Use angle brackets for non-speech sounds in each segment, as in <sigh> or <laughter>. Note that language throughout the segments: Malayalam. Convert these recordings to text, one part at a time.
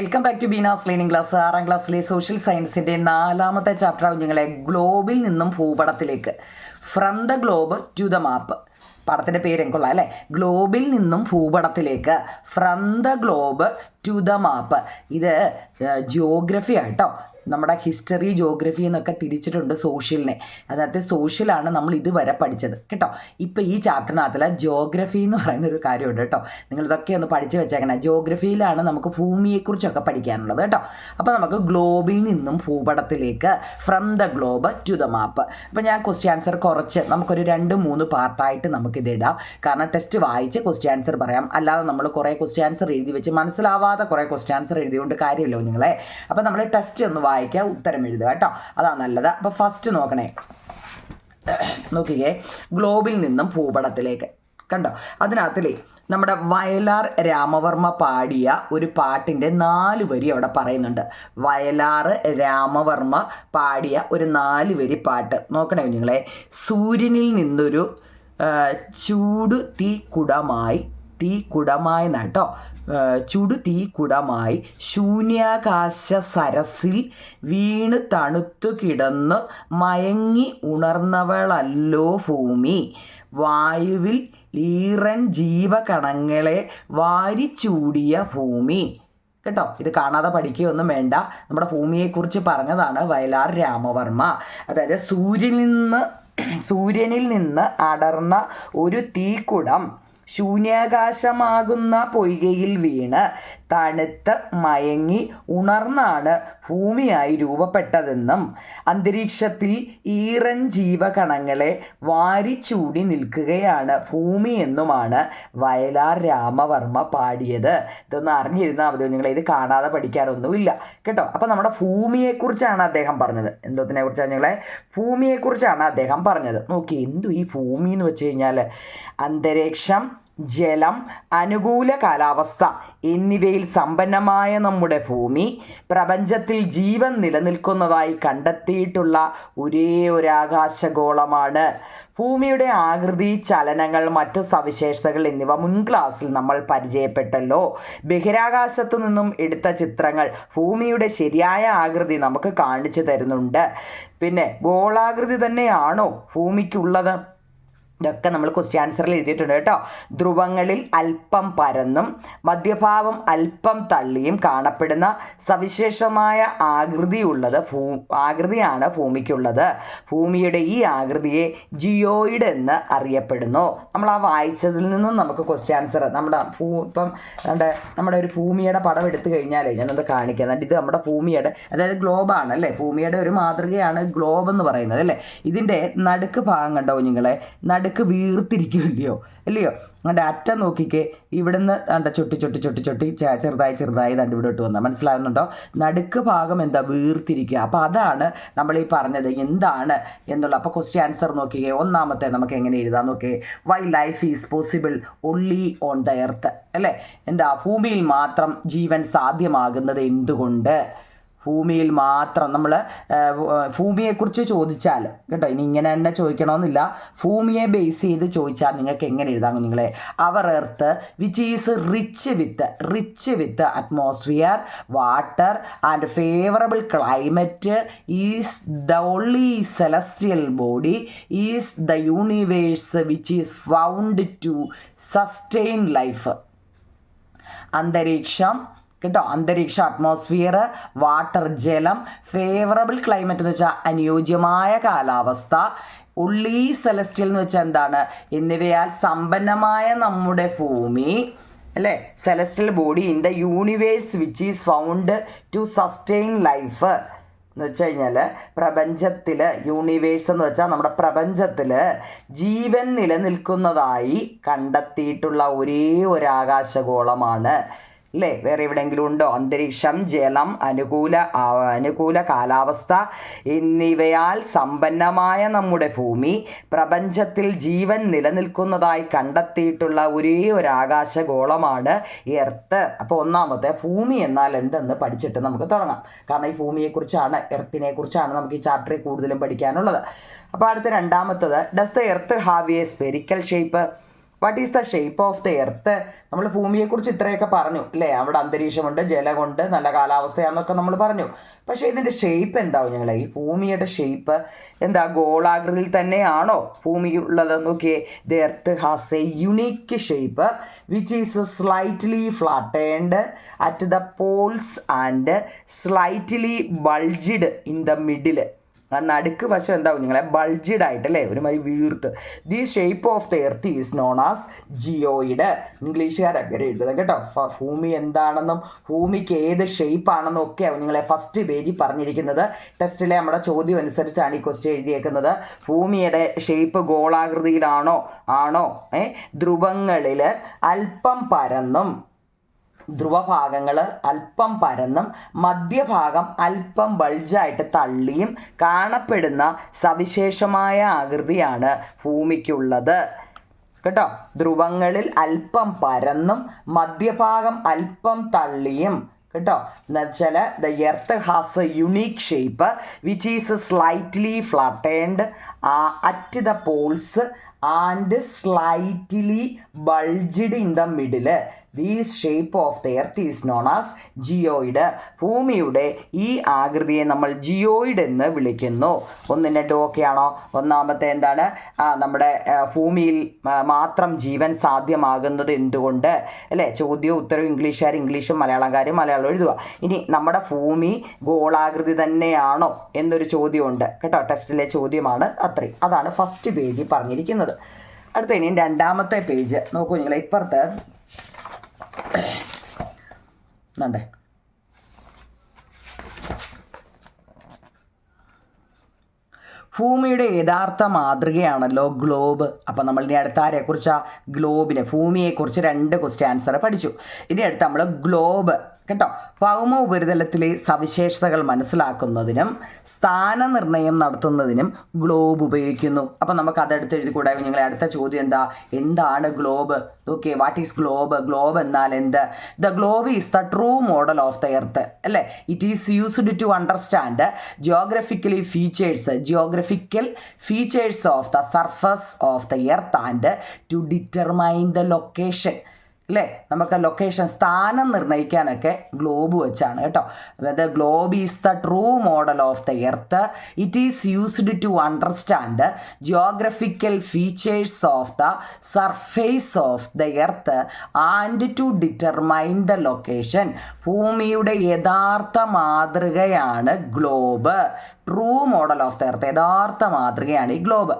Welcome back to Beena's learning class ആറാം ക്ലാസ്സിലെ സോഷ്യൽ സയൻസിൻ്റെ നാലാമത്തെ ചാപ്റ്ററാവും ഞങ്ങളെ ഗ്ലോബിൽ നിന്നും ഭൂപടത്തിലേക്ക് from the globe to the map പടത്തിൻ്റെ പേരും കൊള്ളാം അല്ലേ ഗ്ലോബിൽ നിന്നും ഭൂപടത്തിലേക്ക് from the globe to the map ഇത് ജിയോഗ്രഫി ആട്ടോ നമ്മുടെ ഹിസ്റ്ററി ജോഗ്രഫി എന്നൊക്കെ തിരിച്ചിട്ടുണ്ട് സോഷ്യലിനെ അതായത് സോഷ്യലാണ് നമ്മൾ ഇതുവരെ പഠിച്ചത് കേട്ടോ ഇപ്പോൾ ഈ ചാപ്റ്ററിനകത്തുള്ള ജോഗ്രഫി എന്ന് പറയുന്ന ഒരു കാര്യമുണ്ട് കേട്ടോ നിങ്ങൾ ഇതൊക്കെ ഒന്ന് പഠിച്ചു വെച്ചേക്കണം ജോഗ്രഫിയിലാണ് നമുക്ക് ഭൂമിയെക്കുറിച്ചൊക്കെ പഠിക്കാനുള്ളത് കേട്ടോ അപ്പോൾ നമുക്ക് ഗ്ലോബിൽ നിന്നും ഭൂപടത്തിലേക്ക് from the globe to the map അപ്പോൾ ഞാൻ ക്വസ്റ്റ്യൻ ആൻസർ കുറച്ച് നമുക്കൊരു രണ്ട് മൂന്ന് പാർട്ടായിട്ട് നമുക്കിതിടാം കാരണം ടെസ്റ്റ് വായിച്ച് ക്വസ്റ്റ്യൻ ആൻസർ പറയാം അല്ലാതെ നമ്മൾ കുറേ ക്വസ്റ്റ്യൻ ആൻസർ എഴുതി വെച്ച് മനസ്സിലാവാതെ കുറേ ക്വസ്റ്റ്യൻ ആൻസർ എഴുതിയോണ്ട് കാര്യമല്ലോ നിങ്ങളെ അപ്പോൾ നമ്മൾ ടെസ്റ്റ് ഒന്ന് വായിക്കുക ഉത്തരം എഴുതുക കേട്ടോ അതാ നല്ലത് അപ്പോൾ ഫസ്റ്റ് നോക്കണേ നോക്കിക്കേ ഗ്ലോബിൽ നിന്നും ഭൂപടത്തിലേക്ക് കണ്ടോ അതിനകത്തിലേ നമ്മുടെ വയലാർ രാമവർമ്മ പാടിയ ഒരു പാട്ടിൻ്റെ നാല് വരി അവിടെ പറയുന്നുണ്ട് വയലാർ രാമവർമ്മ പാടിയ ഒരു നാല് വരി പാട്ട് നോക്കണേ കുഞ്ഞുങ്ങളെ സൂര്യനിൽ നിന്നൊരു ചൂട് തീ തീ തീക്കുടമായി നട്ടോ ചുടു തീക്കുടമായി ശൂന്യാകാശ സരസിൽ വീണ് തണുത്തു കിടന്ന് മയങ്ങി ഉണർന്നവളല്ലോ ഭൂമി വായുവിൽ ലീറൻ ജീവകണങ്ങളെ വാരിച്ചൂടിയ ഭൂമി കേട്ടോ ഇത് കാണാതെ പഠിക്കുകയൊന്നും വേണ്ട നമ്മുടെ ഭൂമിയെക്കുറിച്ച് പറഞ്ഞതാണ് വയലാർ രാമവർമ്മ അതായത് സൂര്യനിൽ നിന്ന് സൂര്യനിൽ നിന്ന് അടർന്ന ഒരു തീക്കുടം ശൂന്യാകാശമാകുന്ന പൊയ്കയിൽ വീണ് തണുത്ത് മയങ്ങി ഉണർന്നാണ് ഭൂമിയായി രൂപപ്പെട്ടതെന്നും അന്തരീക്ഷത്തിൽ ഈറൻ ജീവകണങ്ങളെ വാരിച്ചൂടി നിൽക്കുകയാണ് ഭൂമി എന്നുമാണ് വയലാർ രാമവർമ്മ പാടിയത് ഇതൊന്ന് അറിഞ്ഞിരുന്നാൽ മതി നിങ്ങൾ ഇത് കാണാതെ പഠിക്കാറൊന്നുമില്ല കേട്ടോ അപ്പം നമ്മുടെ ഭൂമിയെക്കുറിച്ചാണ് അദ്ദേഹം പറഞ്ഞത് എന്തോത്തിനെ കുറിച്ചാണ് നിങ്ങളെ ഭൂമിയെക്കുറിച്ചാണ് അദ്ദേഹം പറഞ്ഞത് നോക്കി എന്തു ഈ ഭൂമി എന്ന് വെച്ച് കഴിഞ്ഞാൽ അന്തരീക്ഷം ജലം അനുകൂല കാലാവസ്ഥ എന്നിവയിൽ സമ്പന്നമായ നമ്മുടെ ഭൂമി പ്രപഞ്ചത്തിൽ ജീവൻ നിലനിൽക്കുന്നതായി കണ്ടെത്തിയിട്ടുള്ള ഒരേ ഒരു ആകാശഗോളമാണ് ഭൂമിയുടെ ആകൃതി ചലനങ്ങൾ മറ്റ് സവിശേഷതകൾ എന്നിവ മുൻ ക്ലാസ്സിൽ നമ്മൾ പരിചയപ്പെട്ടല്ലോ ബഹിരാകാശത്തു നിന്നും എടുത്ത ചിത്രങ്ങൾ ഭൂമിയുടെ ശരിയായ ആകൃതി നമുക്ക് കാണിച്ചു തരുന്നുണ്ട് പിന്നെ ഗോളാകൃതി തന്നെയാണോ ഭൂമിക്കുള്ളത് ഇതൊക്കെ നമ്മൾ ക്വസ്റ്റ്യൻ ആൻസറിൽ എഴുതിയിട്ടുണ്ട് കേട്ടോ ധ്രുവങ്ങളിൽ അല്പം പരന്നും മധ്യഭാവം അല്പം തള്ളിയും കാണപ്പെടുന്ന സവിശേഷമായ ആകൃതിയുള്ളത് ഭൂ ആകൃതിയാണ് ഭൂമിക്കുള്ളത് ഭൂമിയുടെ ഈ ആകൃതിയെ ജിയോയിഡ് എന്ന് അറിയപ്പെടുന്നു നമ്മൾ ആ വായിച്ചതിൽ നിന്നും നമുക്ക് ക്വസ്റ്റ്യൻ ആൻസർ നമ്മുടെ ഭൂ ഇപ്പം നമ്മുടെ നമ്മുടെ ഒരു ഭൂമിയുടെ പടം എടുത്തു കഴിഞ്ഞാലേ ഞാനത് കാണിക്കുന്നത് ഇത് നമ്മുടെ ഭൂമിയുടെ അതായത് ഗ്ലോബാണ് അല്ലേ ഭൂമിയുടെ ഒരു മാതൃകയാണ് ഗ്ലോബ് എന്ന് പറയുന്നത് അല്ലേ ഇതിൻ്റെ നടുക്ക് ഭാഗം കണ്ടോ കുഞ്ഞുങ്ങളെ നടുക്ക് നടുക്ക് വീർത്തിരിക്കുമല്ലയോ അല്ലയോ ഡാറ്റ നോക്കിക്കേ ഇവിടുന്ന് കണ്ട ചുട്ടി ചുട്ടി ചുട്ടി ചുട്ടി ചെറുതായി ചെറുതായി തണ്ട് ഇവിടോട്ട് വന്നാൽ മനസ്സിലാകുന്നുണ്ടോ നടുക്ക് ഭാഗം എന്താ വീർത്തിരിക്കുക അപ്പോൾ അതാണ് നമ്മൾ ഈ പറഞ്ഞത് എന്താണ് എന്നുള്ള അപ്പോൾ ക്വസ്റ്റ്യൻ ആൻസർ നോക്കിക്കേ ഒന്നാമത്തെ നമുക്ക് എങ്ങനെ എഴുതാൻ നോക്കിയേ why life is possible only on the earth അല്ലേ എന്താ ഭൂമിയിൽ മാത്രം ജീവൻ സാധ്യമാകുന്നത് എന്തുകൊണ്ട് ഭൂമിയിൽ മാത്രം നമ്മൾ ഭൂമിയെക്കുറിച്ച് ചോദിച്ചാൽ കേട്ടോ ഇനി ഇങ്ങനെ തന്നെ ചോദിക്കണമെന്നില്ല ഭൂമിയെ ബേസ് ചെയ്ത് ചോദിച്ചാൽ നിങ്ങൾക്ക് എങ്ങനെ എഴുതാം നിങ്ങളെ അവർ earth which is rich with rich with atmosphere water and favourable climate is the only celestial body is the universe which is found to sustain life അന്തരീക്ഷം കേട്ടോ അന്തരീക്ഷ അറ്റ്മോസ്ഫിയർ വാട്ടർ ജലം ഫേവറബിൾ ക്ലൈമറ്റ് എന്ന് വെച്ചാൽ അനുയോജ്യമായ കാലാവസ്ഥ ഉള്ളി സെലസ്റ്റിയൽ എന്ന് വെച്ചാൽ എന്താണ് എന്നിവയാൽ സമ്പന്നമായ നമ്മുടെ ഭൂമി അല്ലേ celestial body in the universe which is found to sustain life എന്ന് വെച്ച് കഴിഞ്ഞാൽ പ്രപഞ്ചത്തിൽ യൂണിവേഴ്സ് എന്ന് വെച്ചാൽ നമ്മുടെ പ്രപഞ്ചത്തിൽ ജീവൻ നിലനിൽക്കുന്നതായി കണ്ടെത്തിയിട്ടുള്ള ഒരേ ഒരു ആകാശഗോളമാണ് അല്ലേ വേറെ എവിടെയെങ്കിലും ഉണ്ടോ അന്തരീക്ഷം ജലം അനുകൂല അനുകൂല കാലാവസ്ഥ എന്നിവയാൽ സമ്പന്നമായ നമ്മുടെ ഭൂമി പ്രപഞ്ചത്തിൽ ജീവൻ നിലനിൽക്കുന്നതായി കണ്ടെത്തിയിട്ടുള്ള ഒരേ ഒരു ആകാശഗോളമാണ് എർത്ത് അപ്പോൾ ഒന്നാമത്തെ ഭൂമി എന്നാൽ എന്തെന്ന് പഠിച്ചിട്ട് നമുക്ക് തുടങ്ങാം കാരണം ഈ ഭൂമിയെക്കുറിച്ചാണ് എർത്തിനെ കുറിച്ചാണ് നമുക്ക് ഈ ചാപ്റ്ററിൽ കൂടുതലും പഠിക്കാനുള്ളത് അപ്പോൾ അടുത്ത രണ്ടാമത്തത് does the earth have a spherical shape what is the shape of the earth നമ്മൾ ഭൂമിയെക്കുറിച്ച് ഇത്രയൊക്കെ പറഞ്ഞു അല്ലേ അവിടെ അന്തരീക്ഷമുണ്ട് ജലമുണ്ട് നല്ല കാലാവസ്ഥയാണെന്നൊക്കെ നമ്മൾ പറഞ്ഞു പക്ഷേ ഇതിൻ്റെ ഷേപ്പ് എന്താവും ഞങ്ങളെ ഈ ഭൂമിയുടെ ഷേപ്പ് എന്താ ഗോളാകൃതിയിൽ തന്നെയാണോ ഭൂമി ഉള്ളത് നോക്കിയേ the earth has a unique shape which is slightly flattened at the poles and slightly bulged in the middle ആ നടുക്ക് വശം എന്താവും നിങ്ങളെ ബൾജിഡ് ആയിട്ട് അല്ലേ ഒരുമാതിരി വീർത്ത് the shape of the earth is known as geoid അങ്ങനെ എഴുതുന്നത് കേട്ടോ ഭൂമി എന്താണെന്നും ഭൂമിക്ക് ഏത് ആണെന്നും ഒക്കെ നിങ്ങളെ ഫസ്റ്റ് പേജിൽ പറഞ്ഞിരിക്കുന്നത് ടെസ്റ്റിലെ നമ്മുടെ ചോദ്യം അനുസരിച്ചാണ് ഈ ക്വസ്റ്റ്യൻ എഴുതിയേക്കുന്നത് ഭൂമിയുടെ ഷേപ്പ് ഗോളാകൃതിയിലാണോ ആണോ ഏ ധ്രുവങ്ങളിൽ അല്പം പരന്നും ധ്രുവഭാഗങ്ങൾ അല്പം പരന്നും മധ്യഭാഗം അല്പം ബൾജായിട്ട് തള്ളിയും കാണപ്പെടുന്ന സവിശേഷമായ ആകൃതിയാണ് ഭൂമിക്കുള്ളത് കേട്ടോ ധ്രുവങ്ങളിൽ അല്പം പരന്നും മധ്യഭാഗം അല്പം തള്ളിയും കേട്ടോ എന്നുവെച്ചാൽ the earth has a unique shape which is slightly ആ at the poles and slightly bulged in the middle these shape of the earth is known as geoid ഭൂമിയുടെ ഈ ആകൃതിയെ നമ്മൾ ജിയോയിഡ് എന്ന് വിളിക്കുന്നു ഒന്നും രണ്ടും ഒക്കെയാണോ ഒന്നാമത്തെ എന്താണ് നമ്മുടെ ഭൂമിയിൽ മാത്രം ജീവൻ സാധ്യമാകുന്നത് എന്തുകൊണ്ട് അല്ലേ ചോദ്യവും ഉത്തരവും ഇംഗ്ലീഷുകാർ ഇംഗ്ലീഷും മലയാളംകാരും മലയാളം എഴുതുക ഇനി നമ്മുടെ ഭൂമി ഗോളാകൃതി തന്നെയാണോ എന്നൊരു ചോദ്യമുണ്ട് കേട്ടോ ടെസ്റ്റിലെ ചോദ്യമാണ് അത്രയും അതാണ് ഫസ്റ്റ് പേജിൽ പറഞ്ഞിരിക്കുന്നത് അടുത്ത ഇനി രണ്ടാമത്തെ പേജ് നോക്കൂ നിങ്ങൾ ഇപ്പുറത്ത് നണ്ടേ ഭൂമിയുടെ യഥാർത്ഥ മാതൃകയാണല്ലോ ഗ്ലോബ് അപ്പോൾ നമ്മൾ ഇനി അടുത്ത ആരെക്കുറിച്ച് ഗ്ലോബിനെ ഭൂമിയെക്കുറിച്ച് രണ്ട് ക്വസ്റ്റ്യൻ ആൻസർ പഠിച്ചു ഇനി അടുത്ത് നമ്മൾ ഗ്ലോബ് കേട്ടോ ഭൗമ ഉപരിതലത്തിലെ സവിശേഷതകൾ മനസ്സിലാക്കുന്നതിനും സ്ഥാനനിർണയം നടത്തുന്നതിനും ഗ്ലോബ് ഉപയോഗിക്കുന്നു അപ്പം നമുക്ക് അതെടുത്ത് എഴുതി കൂടെ ഞങ്ങളെ അടുത്ത ചോദ്യം എന്താ എന്താണ് globe okay what is globe globe എന്നാൽ എന്ത് the globe is the true model of the earth അല്ലേ it is used to understand geographically features geographical features of the surface of the earth and to determine the location അല്ലേ നമുക്ക് ലൊക്കേഷൻ സ്ഥാനം നിർണ്ണയിക്കാനൊക്കെ ഗ്ലോബ് വെച്ചാണ് കേട്ടോ അതായത് globe is the true model of the earth it is used to understand geographical features of the surface of the earth and to determine the location ഭൂമിയുടെ യഥാർത്ഥ മാതൃകയാണ് globe true model of the earth യഥാർത്ഥ മാതൃകയാണ് ഈ ഗ്ലോബ്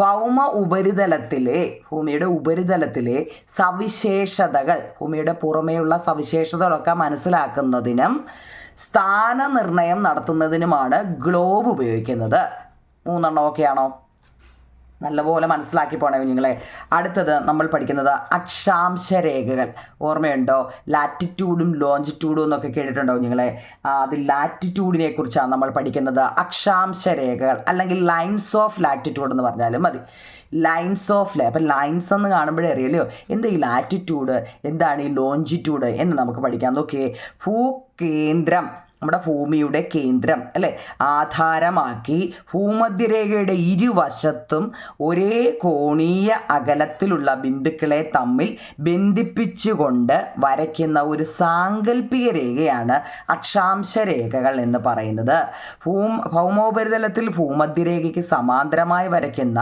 ഭൗമ ഉപരിതലത്തിലെ ഭൂമിയുടെ ഉപരിതലത്തിലെ സവിശേഷതകൾ ഭൂമിയുടെ പുറമെയുള്ള സവിശേഷതകളൊക്കെ മനസ്സിലാക്കുന്നതിനും സ്ഥാനനിർണയം നടത്തുന്നതിനുമാണ് ഗ്ലോബ് ഉപയോഗിക്കുന്നത് മൂന്നെണ്ണം ഓക്കെയാണോ നല്ലപോലെ മനസ്സിലാക്കി പോണേ കുഞ്ഞുങ്ങളെ അടുത്തത് നമ്മൾ പഠിക്കുന്നത് അക്ഷാംശ രേഖകൾ ഓർമ്മയുണ്ടോ ലാറ്റിറ്റ്യൂഡും ലോഞ്ചിറ്റ്യൂഡും എന്നൊക്കെ കേട്ടിട്ടുണ്ടോ കുഞ്ഞുങ്ങളെ അത് ലാറ്റിറ്റ്യൂഡിനെ കുറിച്ചാണ് നമ്മൾ പഠിക്കുന്നത് അക്ഷാംശ രേഖകൾ അല്ലെങ്കിൽ ലൈൻസ് ഓഫ് ലാറ്റിറ്റ്യൂഡ് എന്ന് പറഞ്ഞാലും മതി ലൈൻസ് ഓഫ് ലേ അപ്പം ലൈൻസ് എന്ന് കാണുമ്പോഴേ അറിയല്ലോ എന്താ ഈ ലാറ്റിറ്റ്യൂഡ് എന്താണ് ഈ ലോഞ്ചിറ്റ്യൂഡ് എന്ന് നമുക്ക് പഠിക്കാം നോക്കിയേ ഭൂകേന്ദ്രം നമ്മുടെ ഭൂമിയുടെ കേന്ദ്രം അല്ലേ ആധാരമാക്കി ഭൂമധ്യരേഖയുടെ ഇരുവശത്തും ഒരേ കോണീയ അകലത്തിലുള്ള ബിന്ദുക്കളെ തമ്മിൽ ബന്ധിപ്പിച്ചുകൊണ്ട് വരയ്ക്കുന്ന ഒരു സാങ്കല്പിക രേഖയാണ് അക്ഷാംശ രേഖകൾ എന്ന് പറയുന്നത് ഭൂം ഭൗമോപരിതലത്തിൽ ഭൂമധ്യരേഖയ്ക്ക് സമാന്തരമായി വരയ്ക്കുന്ന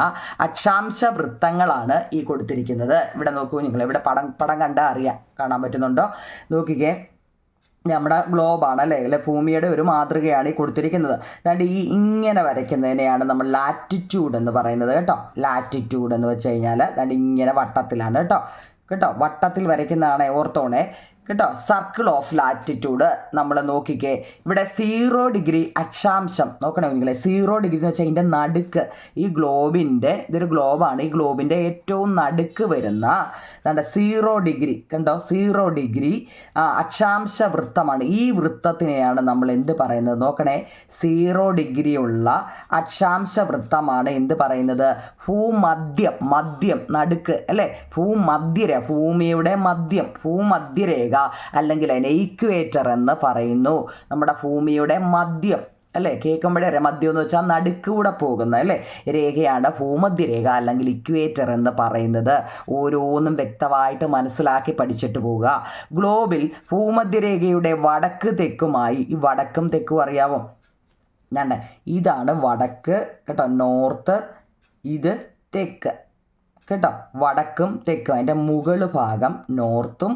അക്ഷാംശ വൃത്തങ്ങളാണ് ഈ കൊടുത്തിരിക്കുന്നത് ഇവിടെ നോക്കൂ നിങ്ങൾ ഇവിടെ പടം പടം കണ്ടാൽ അറിയാം കാണാൻ പറ്റുന്നുണ്ടോ നോക്കിക്കേ നമ്മുടെ ഗ്ലോബാണ് അല്ലേ അല്ലെ ഭൂമിയുടെ ഒരു മാതൃകയാണ് ഈ കൊടുത്തിരിക്കുന്നത് അതായത് ഈ ഇങ്ങനെ വരയ്ക്കുന്നതിനെയാണ് നമ്മൾ ലാറ്റിറ്റ്യൂഡ് എന്ന് പറയുന്നത് കേട്ടോ ലാറ്റിറ്റ്യൂഡ് എന്ന് വെച്ച് കഴിഞ്ഞാൽ അതായത് ഇങ്ങനെ വട്ടത്തിലാണ് കേട്ടോ കേട്ടോ വട്ടത്തിൽ വരയ്ക്കുന്നതാണ് ഓർത്തോണേ കേട്ടോ സർക്കിൾ ഓഫ് ലാറ്റിറ്റ്യൂഡ് നമ്മൾ നോക്കിക്കേ ഇവിടെ സീറോ ഡിഗ്രി അക്ഷാംശം നോക്കണേ നിങ്ങളെ സീറോ ഡിഗ്രി എന്ന് വെച്ചാൽ ഇതിൻ്റെ നടുക്ക് ഈ ഗ്ലോബിൻ്റെ ഇതൊരു ഗ്ലോബാണ് ഈ ഗ്ലോബിൻ്റെ ഏറ്റവും നടുക്ക് വരുന്ന എന്താ സീറോ ഡിഗ്രി കണ്ടോ സീറോ ഡിഗ്രി അക്ഷാംശ വൃത്തമാണ് ഈ വൃത്തത്തിനെയാണ് നമ്മൾ എന്ത് പറയുന്നത് നോക്കണേ സീറോ ഡിഗ്രി ഉള്ള അക്ഷാംശ വൃത്തമാണ് എന്ത് പറയുന്നത് ഭൂമധ്യം മദ്യം നടുക്ക് അല്ലേ ഭൂമധ്യര ഭൂമിയുടെ മദ്യം ഭൂമധ്യരേഖ അല്ലെങ്കിൽ അതിനെ ഇക്വേറ്റർ എന്ന് പറയുന്നു നമ്മുടെ ഭൂമിയുടെ മദ്യം അല്ലേ കേൾക്കുമ്പോഴേ മദ്യം എന്ന് വെച്ചാൽ നടുക്കൂടെ പോകുന്ന അല്ലേ രേഖയാണ് ഭൂമധ്യരേഖ അല്ലെങ്കിൽ ഇക്വേറ്റർ എന്ന് പറയുന്നത് ഓരോന്നും വ്യക്തമായിട്ട് മനസ്സിലാക്കി പഠിച്ചിട്ട് പോവുക ഗ്ലോബിൽ ഭൂമധ്യരേഖയുടെ വടക്ക് തെക്കുമായി ഈ വടക്കും തെക്കും അറിയാമോ ഞാൻ ഇതാണ് വടക്ക് കേട്ടോ നോർത്ത് ഇത് തെക്ക് കേട്ടോ വടക്കും തെക്കും അതിൻ്റെ മുകൾ ഭാഗം നോർത്തും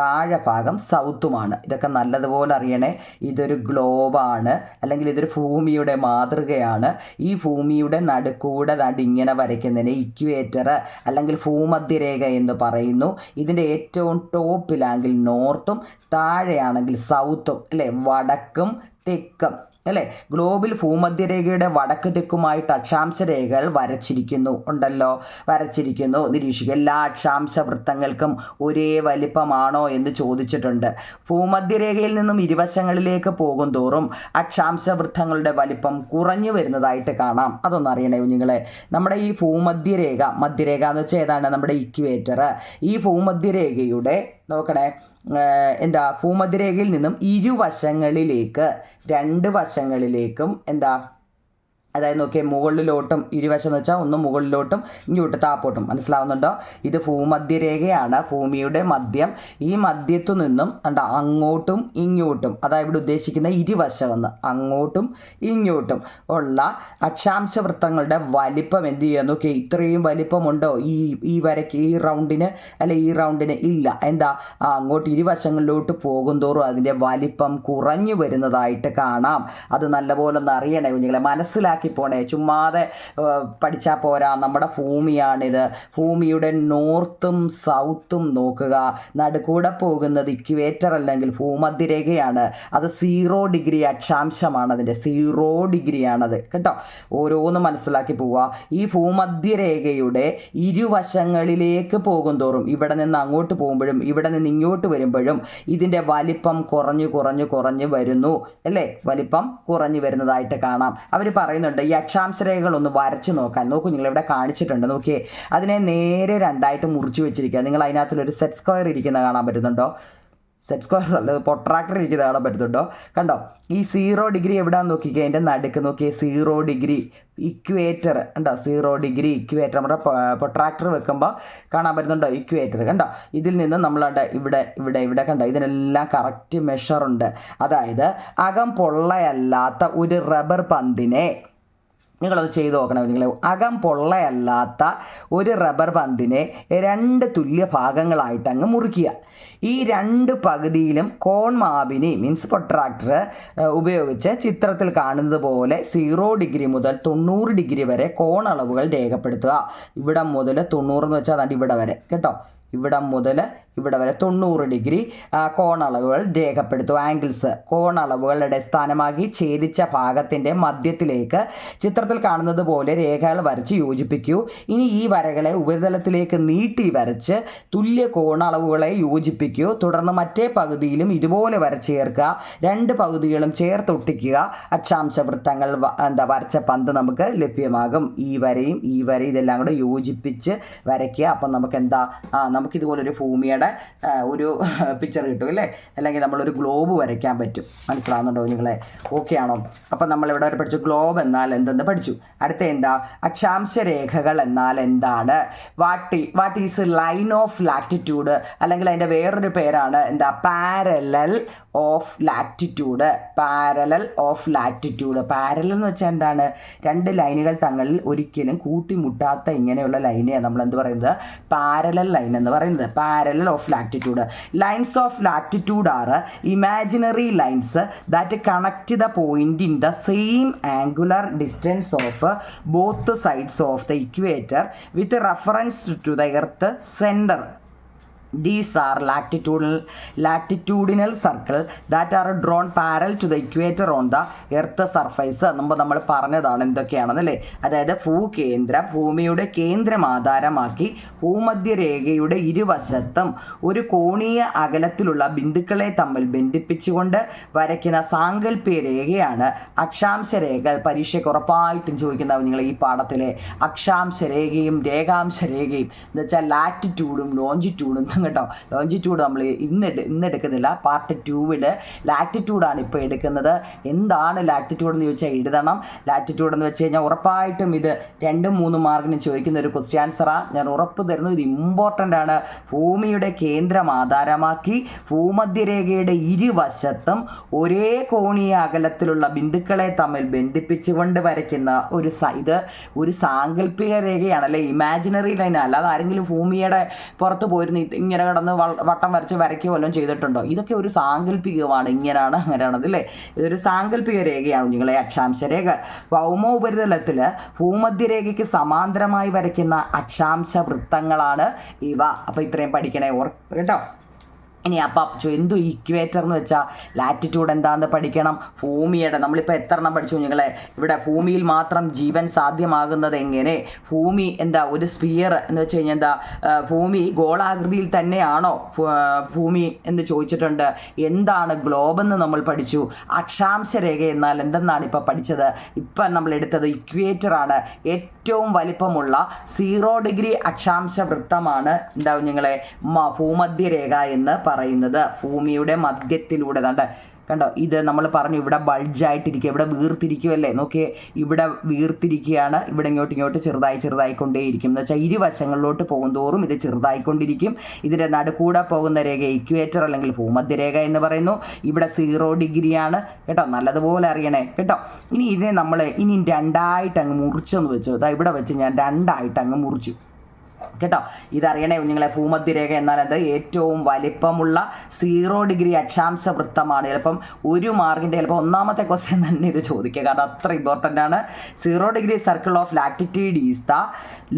താഴെ ഭാഗം സൗത്തുമാണ് ഇതൊക്കെ നല്ലതുപോലെ അറിയണേ ഇതൊരു ഗ്ലോബാണ് അല്ലെങ്കിൽ ഇതൊരു ഭൂമിയുടെ മാതൃകയാണ് ഈ ഭൂമിയുടെ നടുക്കൂടെ നടിങ്ങനെ വരയ്ക്കുന്നതിന് ഇക്വേറ്റർ അല്ലെങ്കിൽ ഭൂമധ്യരേഖ എന്ന് പറയുന്നു ഇതിൻ്റെ ഏറ്റവും ടോപ്പിലാണെങ്കിൽ നോർത്തും താഴെയാണെങ്കിൽ സൗത്തും അല്ലേ വടക്കും തെക്കും അല്ലേ ഗ്ലോബിൽ ഭൂമധ്യരേഖയുടെ വടക്ക് തെക്കുമായിട്ട് അക്ഷാംശ രേഖകൾ വരച്ചിരിക്കുന്നു ഉണ്ടല്ലോ വരച്ചിരിക്കുന്നു നിരീക്ഷിക്കുക എല്ലാ അക്ഷാംശ വൃത്തങ്ങൾക്കും ഒരേ വലിപ്പമാണോ എന്ന് ചോദിച്ചിട്ടുണ്ട് ഭൂമധ്യരേഖയിൽ നിന്നും ഇരുവശങ്ങളിലേക്ക് പോകും തോറും അക്ഷാംശ വൃത്തങ്ങളുടെ വലിപ്പം കുറഞ്ഞു വരുന്നതായിട്ട് കാണാം അതൊന്നും അറിയണേ കുഞ്ഞുങ്ങളെ നമ്മുടെ ഈ ഭൂമധ്യരേഖ മധ്യരേഖ എന്ന് വെച്ചാൽ ഏതാണ് നമ്മുടെ ഇക്വേറ്റർ ഈ ഭൂമധ്യരേഖയുടെ നോക്കണേ എന്താ ഭൂമധ്യരേഖയിൽ നിന്നും ഇരുവശങ്ങളിലേക്ക് രണ്ട് വശങ്ങളിലേക്കും എന്താ അതായത് നോക്കിയേ മുകളിലോട്ടും ഇരുവശം എന്ന് വെച്ചാൽ ഒന്ന് മുകളിലോട്ടും ഇങ്ങോട്ട് താപ്പോട്ടും മനസ്സിലാവുന്നുണ്ടോ ഇത് ഭൂമധ്യരേഖയാണ് ഭൂമിയുടെ മദ്യം ഈ മധ്യത്തു നിന്നും എന്താ അങ്ങോട്ടും ഇങ്ങോട്ടും അതായത് ഇവിടെ ഉദ്ദേശിക്കുന്ന ഇരുവശമെന്ന് അങ്ങോട്ടും ഇങ്ങോട്ടും ഉള്ള അക്ഷാംശ വൃത്തങ്ങളുടെ വലിപ്പം എന്ത് ചെയ്യുക നോക്കിയാൽ ഇത്രയും വലിപ്പമുണ്ടോ ഈ ഈ വരയ്ക്ക് ഈ റൗണ്ടിന് അല്ലെ ഈ റൗണ്ടിന് ഇല്ല എന്താ അങ്ങോട്ട് ഇരുവശങ്ങളിലോട്ട് തോറും അതിൻ്റെ വലിപ്പം കുറഞ്ഞു വരുന്നതായിട്ട് കാണാം അത് നല്ലപോലെ ഒന്ന് അറിയണേ കുഞ്ഞുങ്ങളെ മനസ്സിലാക്കി പോണേ ചുമ്മാതെ പഠിച്ചാൽ പോരാ നമ്മുടെ ഭൂമിയാണിത് ഭൂമിയുടെ നോർത്തും സൗത്തും നോക്കുക നടുക്കൂടെ പോകുന്നത് ഇക്വേറ്റർ അല്ലെങ്കിൽ ഭൂമധ്യരേഖയാണ് അത് സീറോ ഡിഗ്രി അക്ഷാംശമാണ് അതിൻ്റെ സീറോ ഡിഗ്രിയാണത് കേട്ടോ ഓരോന്ന് മനസ്സിലാക്കി പോവുക ഈ ഭൂമധ്യരേഖയുടെ ഇരുവശങ്ങളിലേക്ക് പോകും തോറും ഇവിടെ നിന്ന് അങ്ങോട്ട് പോകുമ്പോഴും ഇവിടെ നിന്ന് ഇങ്ങോട്ട് വരുമ്പോഴും ഇതിൻ്റെ വലിപ്പം കുറഞ്ഞു കുറഞ്ഞു കുറഞ്ഞു വരുന്നു അല്ലേ വലിപ്പം കുറഞ്ഞു വരുന്നതായിട്ട് കാണാം അവർ പറയുന്നുണ്ട് ഉണ്ട് ഈ രേഖകൾ ഒന്ന് വരച്ച് നോക്കാൻ നോക്കൂ നിങ്ങൾ ഇവിടെ കാണിച്ചിട്ടുണ്ട് നോക്കിയേ അതിനെ നേരെ രണ്ടായിട്ട് മുറിച്ച് വെച്ചിരിക്കുക നിങ്ങൾ അതിനകത്തുള്ളൊരു സെറ്റ് സ്ക്വയർ ഇരിക്കുന്ന കാണാൻ പറ്റുന്നുണ്ടോ സെറ്റ് സ്ക്വയർ അല്ല പൊട്രാക്ടർ ഇരിക്കുന്ന കാണാൻ പറ്റുന്നുണ്ടോ കണ്ടോ ഈ സീറോ ഡിഗ്രി എവിടെയാണെന്ന് നോക്കിക്കുക അതിൻ്റെ നടുക്ക് നോക്കിയേ സീറോ ഡിഗ്രി ഇക്വേറ്റർ ഉണ്ടോ സീറോ ഡിഗ്രി ഇക്വേറ്റർ നമ്മുടെ പൊട്രാക്ടർ വെക്കുമ്പോൾ കാണാൻ പറ്റുന്നുണ്ടോ ഇക്വേറ്റർ കണ്ടോ ഇതിൽ നിന്ന് നമ്മളുടെ ഇവിടെ ഇവിടെ ഇവിടെ കണ്ടോ ഇതിനെല്ലാം കറക്റ്റ് മെഷറുണ്ട് അതായത് അകം പൊള്ളയല്ലാത്ത ഒരു റബ്ബർ പന്തിനെ നിങ്ങളത് ചെയ്ത് നോക്കണം നിങ്ങൾ അകം പൊള്ളയല്ലാത്ത ഒരു റബ്ബർ പന്തിനെ രണ്ട് തുല്യ ഭാഗങ്ങളായിട്ട് അങ്ങ് മുറിക്കുക ഈ രണ്ട് പകുതിയിലും കോൺ മാബിനി മീൻസ് പ്രൊട്രാക്ടർ ഉപയോഗിച്ച് ചിത്രത്തിൽ കാണുന്നത് പോലെ സീറോ ഡിഗ്രി മുതൽ തൊണ്ണൂറ് ഡിഗ്രി വരെ കോൺ അളവുകൾ രേഖപ്പെടുത്തുക ഇവിടം മുതൽ തൊണ്ണൂറ് എന്ന് വെച്ചാൽ അതാണ്ട് ഇവിടെ വരെ കേട്ടോ ഇവിടം മുതൽ ഇവിടെ വരെ തൊണ്ണൂറ് ഡിഗ്രി കോണളവുകൾ രേഖപ്പെടുത്തും ആംഗിൾസ് കോണളവുകളുടെ അടിസ്ഥാനമാക്കി ഛേദിച്ച ഭാഗത്തിൻ്റെ മധ്യത്തിലേക്ക് ചിത്രത്തിൽ കാണുന്നത് പോലെ രേഖകൾ വരച്ച് യോജിപ്പിക്കൂ ഇനി ഈ വരകളെ ഉപരിതലത്തിലേക്ക് നീട്ടി വരച്ച് തുല്യ കോണളവുകളെ യോജിപ്പിക്കൂ തുടർന്ന് മറ്റേ പകുതിയിലും ഇതുപോലെ വരച്ച് ചേർക്കുക രണ്ട് പകുതികളും ചേർത്തൊട്ടിക്കുക അക്ഷാംശ വൃത്തങ്ങൾ എന്താ വരച്ച പന്ത് നമുക്ക് ലഭ്യമാകും ഈ വരയും ഈ വരയും ഇതെല്ലാം കൂടെ യോജിപ്പിച്ച് വരയ്ക്കുക അപ്പം നമുക്ക് എന്താ നമുക്കിതുപോലൊരു ഭൂമിയുടെ നമ്മുടെ ഒരു പിക്ചർ <laughs> കിട്ടും അല്ലേ അല്ലെങ്കിൽ നമ്മളൊരു ഗ്ലോബ് വരയ്ക്കാൻ പറ്റും മനസ്സിലാവുന്നുണ്ടോ നിങ്ങളെ ഓക്കെ ആണോ അപ്പം നമ്മളിവിടെ വരെ പഠിച്ചു ഗ്ലോബ് എന്നാൽ എന്തെന്ന് പഠിച്ചു അടുത്ത എന്താ അക്ഷാംശ രേഖകൾ എന്നാൽ എന്താണ് what what is line of latitude അല്ലെങ്കിൽ അതിൻ്റെ വേറൊരു പേരാണ് എന്താ parallel of latitude parallel of latitude parallel എന്ന് വെച്ചാൽ എന്താണ് രണ്ട് ലൈനുകൾ തങ്ങളിൽ ഒരിക്കലും കൂട്ടിമുട്ടാത്ത ഇങ്ങനെയുള്ള ലൈനെയാണ് നമ്മൾ എന്ത് പറയുന്നത് പാരലൽ ലൈൻ എന്ന് പറയുന്നത് parallel of latitude. Lines of latitude are imaginary lines that connect the point in the same angular distance of both sides of the equator with reference to the Earth's center. These are latitudinal, latitudinal circle that are drawn parallel to the equator on the earth surface. എന്നുമ്പോൾ നമ്മൾ പറഞ്ഞതാണ് എന്തൊക്കെയാണെന്ന് അല്ലേ അതായത് ഭൂകേന്ദ്ര ഭൂമിയുടെ കേന്ദ്രം ആധാരമാക്കി ഭൂമധ്യരേഖയുടെ ഇരുവശത്തും ഒരു കോണീയ അകലത്തിലുള്ള ബിന്ദുക്കളെ തമ്മിൽ ബന്ധിപ്പിച്ചുകൊണ്ട് വരയ്ക്കുന്ന സാങ്കല്പ്യ രേഖയാണ് അക്ഷാംശ രേഖകൾ പരീക്ഷയ്ക്ക് ഉറപ്പായിട്ടും ചോദിക്കുന്നതാണ് നിങ്ങൾ ഈ പാഠത്തിലെ അക്ഷാംശ രേഖയും രേഖാംശ രേഖയും എന്ന് വെച്ചാൽ ലാറ്റിറ്റ്യൂഡും ലോഞ്ചിറ്റ്യൂഡും മാത്രം <laughs> കേട്ടോ ലോഞ്ചിറ്റ്യൂഡ് നമ്മൾ ഇന്ന് ഇന്ന് എടുക്കുന്നില്ല പാർട്ട് ടൂവിൽ ലാറ്റിറ്റ്യൂഡാണ് ഇപ്പോൾ എടുക്കുന്നത് എന്താണ് ലാറ്റിറ്റ്യൂഡ് എന്ന് ചോദിച്ചാൽ എഴുതണം ലാറ്റിറ്റ്യൂഡ് എന്ന് വെച്ച് കഴിഞ്ഞാൽ ഉറപ്പായിട്ടും ഇത് രണ്ടും മൂന്നും മാർക്കിന് ചോദിക്കുന്ന ഒരു ക്വസ്റ്റ്യൻ ആൻസറാണ് ഞാൻ ഉറപ്പ് തരുന്നു ഇത് ഇമ്പോർട്ടൻ്റ് ആണ് ഭൂമിയുടെ കേന്ദ്രം ആധാരമാക്കി ഭൂമധ്യരേഖയുടെ ഇരുവശത്തും ഒരേ കോണീയ അകലത്തിലുള്ള ബിന്ദുക്കളെ തമ്മിൽ ബന്ധിപ്പിച്ചുകൊണ്ട് വരയ്ക്കുന്ന ഒരു ഇത് ഒരു സാങ്കല്പിക രേഖയാണ് അല്ലെ ഇമാജിനറി ലൈൻ അല്ലാതെ ആരെങ്കിലും ഭൂമിയുടെ പുറത്ത് പോയിരുന്നു ഇങ്ങനെ കിടന്ന് വട്ടം വരച്ച് വരയ്ക്കുക വല്ലതും ചെയ്തിട്ടുണ്ടോ ഇതൊക്കെ ഒരു സാങ്കല്പികമാണ് ഇങ്ങനെയാണ് അങ്ങനെയാണത് അല്ലേ ഇതൊരു സാങ്കല്പിക രേഖയാണ് നിങ്ങളെ അക്ഷാംശ രേഖ ഭൗമ ഉപരിതലത്തിൽ ഭൂമധ്യരേഖയ്ക്ക് സമാന്തരമായി വരയ്ക്കുന്ന അക്ഷാംശ വൃത്തങ്ങളാണ് ഇവ അപ്പോൾ ഇത്രയും പഠിക്കണേ ഓർ കേട്ടോ ഇനി അപ്പം അപ്ചു എന്തോ ഇക്വേറ്റർ എന്ന് വെച്ചാൽ ലാറ്റിറ്റ്യൂഡ് എന്താണെന്ന് പഠിക്കണം ഭൂമിയുടെ നമ്മളിപ്പോൾ എത്ര എണ്ണം പഠിച്ചു കുഞ്ഞുങ്ങളെ ഇവിടെ ഭൂമിയിൽ മാത്രം ജീവൻ സാധ്യമാകുന്നത് എങ്ങനെ ഭൂമി എന്താ ഒരു സ്പിയർ എന്ന് വെച്ച് കഴിഞ്ഞാൽ എന്താ ഭൂമി ഗോളാകൃതിയിൽ തന്നെയാണോ ഭൂമി എന്ന് ചോദിച്ചിട്ടുണ്ട് എന്താണ് ഗ്ലോബെന്ന് നമ്മൾ പഠിച്ചു അക്ഷാംശരേഖ എന്നാൽ എന്തെന്നാണ് ഇപ്പോൾ പഠിച്ചത് ഇപ്പം നമ്മൾ എടുത്തത് ഇക്വേറ്റർ ഏറ്റവും ഏറ്റവും വലിപ്പമുള്ള സീറോ ഡിഗ്രി അക്ഷാംശ വൃത്തമാണ് എന്താ നിങ്ങളെ ഭൂമധ്യരേഖ എന്ന് പറയുന്നത് ഭൂമിയുടെ മധ്യത്തിലൂടെ കണ്ട് കണ്ടോ ഇത് നമ്മൾ പറഞ്ഞു ഇവിടെ ബൾജായിട്ടിരിക്കുക ഇവിടെ വീർത്തിരിക്കുമല്ലേ നോക്കിയേ ഇവിടെ വീർത്തിരിക്കുകയാണ് ഇവിടെ ഇങ്ങോട്ട് ഇങ്ങോട്ട് ചെറുതായി ചെറുതായിക്കൊണ്ടേയിരിക്കും എന്ന് വെച്ചാൽ ഇരുവശങ്ങളിലോട്ട് തോറും ഇത് ചെറുതായിക്കൊണ്ടിരിക്കും ഇതിൻ്റെ നടുക്കൂടെ പോകുന്ന രേഖ ഇക്വേറ്റർ അല്ലെങ്കിൽ ഭൂമധ്യരേഖ എന്ന് പറയുന്നു ഇവിടെ സീറോ ഡിഗ്രിയാണ് കേട്ടോ നല്ലതുപോലെ അറിയണേ കേട്ടോ ഇനി ഇതിനെ നമ്മൾ ഇനി രണ്ടായിട്ട് അങ്ങ് മുറിച്ചെന്ന് വെച്ചു അതാ ഇവിടെ വെച്ച് ഞാൻ രണ്ടായിട്ട് അങ്ങ് മുറിച്ചു കേട്ടോ ഇതറിയണേ കുഞ്ഞുങ്ങളെ ഭൂമധ്യരേഖ എന്നാൽ അത് ഏറ്റവും വലിപ്പമുള്ള സീറോ ഡിഗ്രി അക്ഷാംശ വൃത്തമാണ് ചിലപ്പം ഒരു മാർക്കിൻ്റെ ചിലപ്പോൾ ഒന്നാമത്തെ ക്വസ്റ്റ്യൻ തന്നെ ഇത് ചോദിക്കുക കാരണം അത്ര ഇമ്പോർട്ടൻ്റ് ആണ് zero degree circle of latitude is the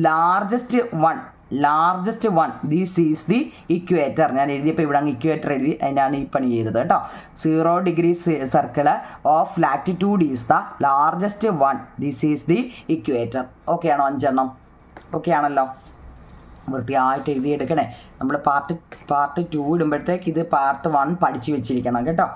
largest one largest one this is the equator ഞാൻ എഴുതിയപ്പോൾ ഇവിടെ അങ്ങ് ഇക്വേറ്റർ എഴുതി അതിനാണ് ഈ പണി ചെയ്തത് കേട്ടോ zero degree circle of latitude is the largest one this is the equator okay ആണോ അഞ്ചെണ്ണം ഓക്കെ ആണല്ലോ വൃത്തിയായിട്ട് എഴുതിയെടുക്കണേ നമ്മൾ പാർട്ട് പാർട്ട് ടു ഇടുമ്പോഴത്തേക്ക് ഇത് പാർട്ട് വൺ പഠിച്ചു വെച്ചിരിക്കണം കേട്ടോ